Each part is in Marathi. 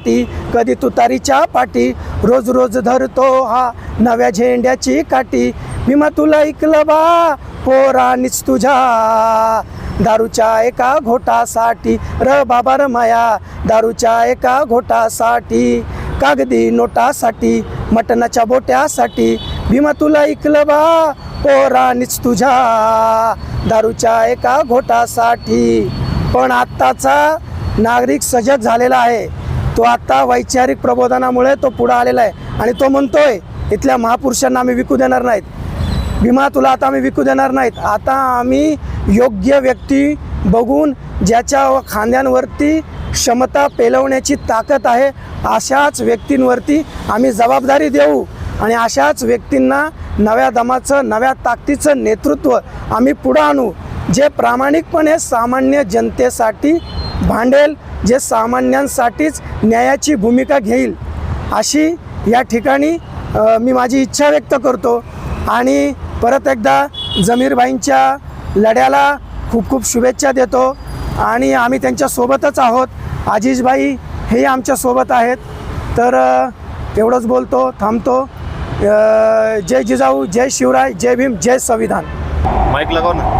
पाटी कधी तुतारीच्या पाठी रोज रोज धरतो हा नव्या झेंड्याची काठी. भीमा तुला ऐकलं बा पोरानीच तुझ्या दारूच्या एका घोटासाठी. र बाबा र माया दारूच्या एका घोटासाठी. कागदी नोटासाठी मटणाच्या बोट्यासाठी. भीमा तुला ऐकलं बा पोरानीच तुझ्या दारूच्या एका घोटासाठी. पण आत्ताचा नागरिक सजग झालेला आहे. तो आता वैचारिक प्रबोधनामुळे तो पुढं आलेला आहे. आणि तो म्हणतोय इथल्या महापुरुषांना आम्ही विकू देणार नाहीत. भीमा तुला आता आम्ही विकू देणार नाहीत. आता आम्ही योग्य व्यक्ती बघून ज्याच्या खांद्यांवरती क्षमता पेलवण्याची ताकद आहे अशाच व्यक्तींवरती आम्ही जबाबदारी देऊ. आणि अशाच व्यक्तींना नव्या दमाचं नव्या ताकदीचं नेतृत्व आम्ही पुढं आणू. जे प्रामाणिकपणे सामान्य जनतेसाठी भांडेल जे सामान्यांसाठीच न्यायाची भूमिका घेईल अशी या ठिकाणी मी माझी इच्छा व्यक्त करतो. आणि परत एकदा जमीरबाईंच्या लढ्याला खूप खूप शुभेच्छा देतो. आणि आम्ही त्यांच्यासोबतच आहोत. आजीजबाई हे आमच्यासोबत आहेत. तर एवढंच बोलतो थांबतो. जय जिजाऊ जय शिवराय जय भीम जय संविधान. माईक लगाव ना?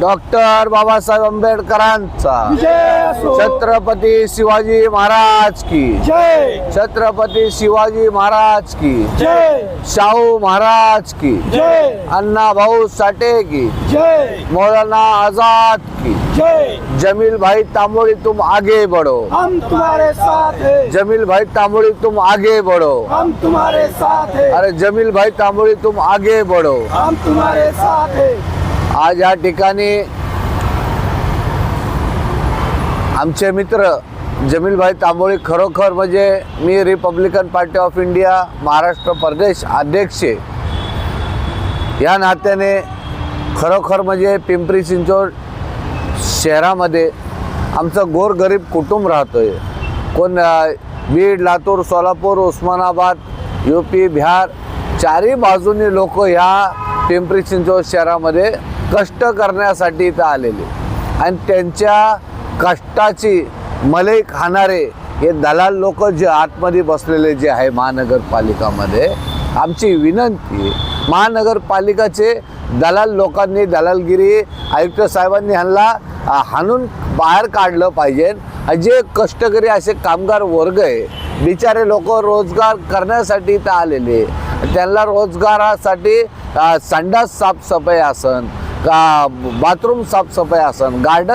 डॉक्टर बाबासाहेब आंबेडकरांचा. छत्रपती शिवाजी महाराज की. छत्रपती शिवाजी महाराज की. शाहू महाराज की. अण्णा भाऊ साठे की. मौलाना आजाद की. जमील भाई तांबोली तुम आगे बढ़ो. हम तुम्हारे साथ हैं. जमील भाई तांबोली तुम आगे बढ़ो. हम तुम्हारे साथ हैं. अरे जमील भाई तांबोली तुम आगे बढ़ो. हम तुम्हारे साथ हैं. आज या ठिकाणी आमचे मित्र जमीलभाई तांबोळी खरोखर म्हणजे मी Republican party of India Maharashtra प्रदेश अध्यक्ष या नात्याने खरोखर म्हणजे पिंपरी चिंचवड शहरामध्ये आमचं गोरगरीब कुटुंब राहतो आहे कोण बीड लातूर सोलापूर उस्मानाबाद यू पी बिहार चारही बाजूनी लोक ह्या पिंपरी चिंचवड शहरामध्ये कष्ट करण्यासाठी इथं आलेले. आणि त्यांच्या कष्टाची मलई खाणारे हे दलाल लोक जे आतमध्ये बसलेले जे आहे महानगरपालिकामध्ये आमची विनंती महानगरपालिकाचे दलाल लोकांनी दलालगिरी आयुक्त साहेबांनी ह्यांना हाणून बाहेर काढलं पाहिजे. जे कष्टकरी असे कामगार वर्ग आहे बिचारे लोक रोजगार करण्यासाठी इथं आलेले. त्यांना रोजगारासाठी संडास साफसफाई असन का बाथरूम साफसफाई असन गार्डन